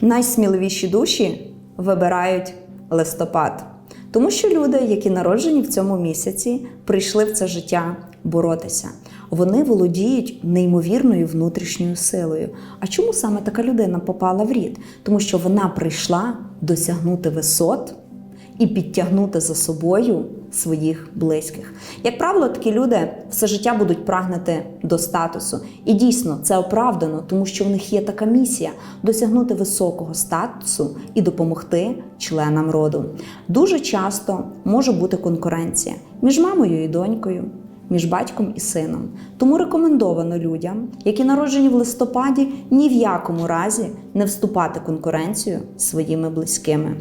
Найсміливіші душі вибирають листопад, тому що люди, які народжені в цьому місяці, прийшли в це життя боротися. Вони володіють неймовірною внутрішньою силою. А чому саме така людина попала в рід? Тому що вона прийшла досягнути висот і підтягнути за собою своїх близьких. Як правило, такі люди все життя будуть прагнути до статусу. І дійсно це оправдано, тому що в них є така місія досягнути високого статусу і допомогти членам роду. Дуже часто може бути конкуренція між мамою і донькою. Між батьком і сином. Тому рекомендовано людям, які народжені в листопаді, ні в якому разі не вступати в конкуренцію зі своїми близькими.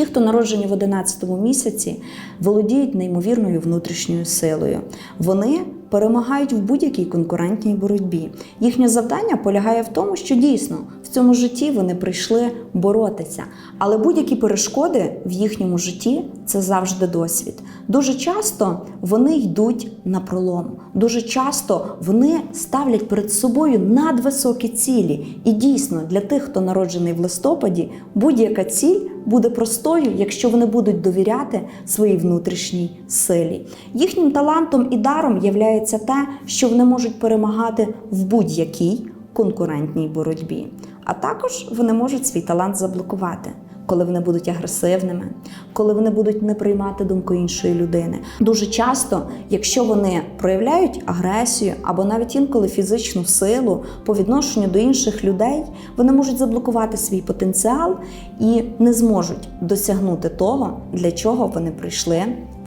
Ті, хто народжені в 11 місяці, володіють неймовірною внутрішньою силою. Вони перемагають в будь-якій конкурентній боротьбі. Їхнє завдання полягає в тому, що дійсно в цьому житті вони прийшли боротися. Але будь-які перешкоди в їхньому житті це завжди досвід. Дуже часто вони йдуть на пролом. Дуже часто вони ставлять перед собою надвисокі цілі. І дійсно для тих, хто народжений в листопаді, будь-яка ціль буде простою, якщо вони будуть довіряти своїй внутрішній силі. Їхнім талантом і даром являється те, що вони можуть перемагати в будь-якій конкурентній боротьбі. А також вони можуть свій талант заблокувати. Коли вони будуть агресивними, коли вони будуть не приймати думку іншої людини. Дуже часто, якщо вони проявляють агресію або навіть інколи фізичну силу по відношенню до інших людей, вони можуть заблокувати свій потенціал і не зможуть досягнути того, для чого вони прийшли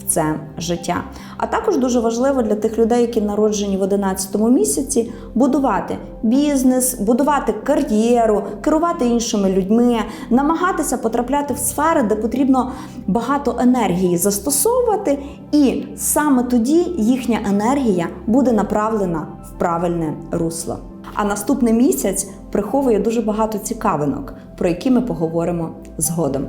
це життя. А також дуже важливо для тих людей, які народжені в 11 місяці, будувати бізнес, будувати кар'єру, керувати іншими людьми, намагатися потрапляти в сфери, де потрібно багато енергії застосовувати, і саме тоді їхня енергія буде направлена в правильне русло. А наступний місяць приховує дуже багато цікавинок, про які ми поговоримо згодом.